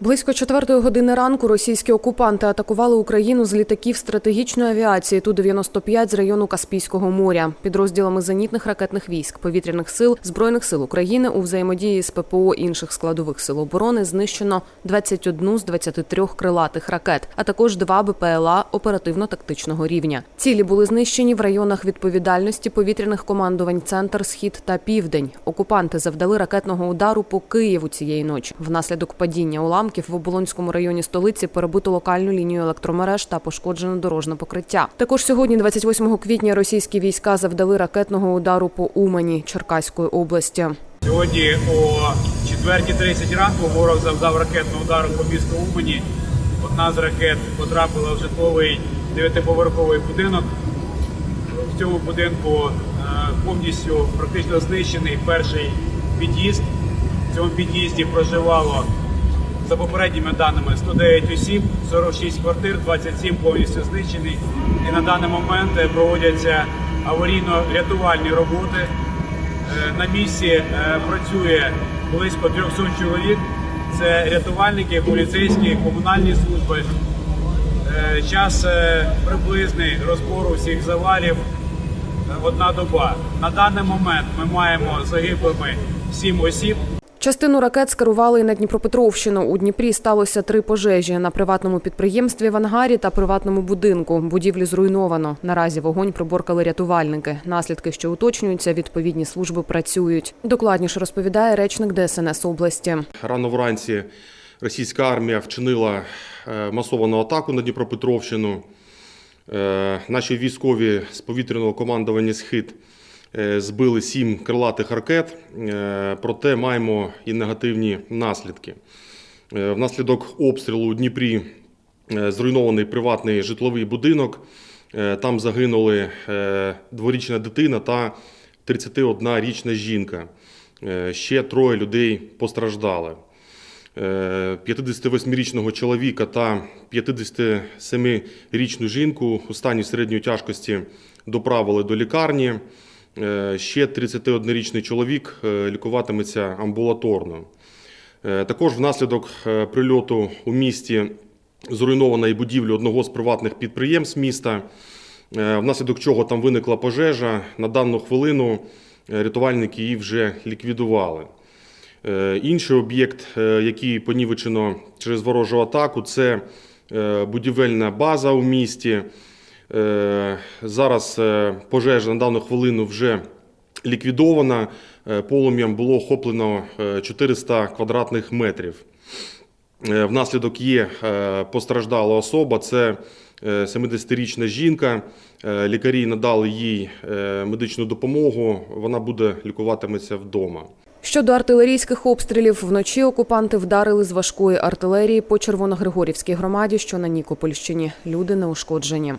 Близько четвертої години ранку російські окупанти атакували Україну з літаків стратегічної авіації Ту-95 з району Каспійського моря. Підрозділами зенітних ракетних військ, повітряних сил, збройних сил України у взаємодії з ППО інших складових сил оборони знищено 21 з 23 крилатих ракет, а також два БПЛА оперативно-тактичного рівня. Цілі були знищені в районах відповідальності повітряних командувань Центр, Схід та Південь. Окупанти завдали ракетного удару по Києву цієї ночі. Внаслідок падіння уламків в Оболонському районі столиці перебито локальну лінію електромереж та пошкоджено дорожне покриття. Також сьогодні, 28 квітня, російські війська завдали ракетного удару по Умані Черкаської області. Сьогодні о 4.30 ранку ворог завдав ракетного удару по місту Умані. Одна з ракет потрапила в житловий дев'ятиповерховий будинок. В цьому будинку е, повністю практично знищений перший під'їзд. В цьому під'їзді проживало за попередніми даними 109 осіб, 46 квартир, 27 повністю знищені. І на даний момент е, проводяться аварійно-рятувальні роботи. Е, На місці е, працює близько 300 чоловік. Це рятувальники, поліцейські, комунальні служби. Час приблизний розбору всіх завалів одна доба. На даний момент ми маємо загиблими 7 осіб. Частину ракет скерували на Дніпропетровщину. У Дніпрі сталося три пожежі на приватному підприємстві в ангарі та приватному будинку. Будівлі зруйновано. Наразі вогонь приборкали рятувальники. Наслідки, що уточнюються, відповідні служби працюють. Докладніше розповідає речник ДСНС області. Рано вранці російська армія вчинила е, масовану атаку на Дніпропетровщину. Е, Наші військові з повітряного командування «Схід» збили сім крилатих ракет, е, проте маємо і негативні наслідки. Е, Внаслідок обстрілу у Дніпрі е, зруйнований приватний житловий будинок. Е, Там загинули е, дворічна дитина та 31-річна жінка. Е, Ще троє людей постраждали. Е, 58-річного чоловіка та 57-річну жінку у стані середньої тяжкості доправили до лікарні. Е, Ще 31-річний чоловік е, лікуватиметься амбулаторно. Е, Також внаслідок прильоту у місті зруйнована і будівля одного з приватних підприємств міста, внаслідок чого там виникла пожежа. На дану хвилину рятувальники її вже ліквідували. Інший об'єкт, який понівечено через ворожу атаку, це будівельна база у місті. Е, Зараз е, пожежа на дану хвилину вже ліквідована. Е, Полум'ям було охоплено е, 400 квадратних метрів. Внаслідок є постраждала особа. Це е, 70-річна жінка. Лікарі надали їй медичну допомогу. Вона буде лікуватиметься вдома. Щодо артилерійських обстрілів, вночі окупанти вдарили з важкої артилерії по Червоногригорівській громаді, що на Нікопольщині. Люди не ушкоджені.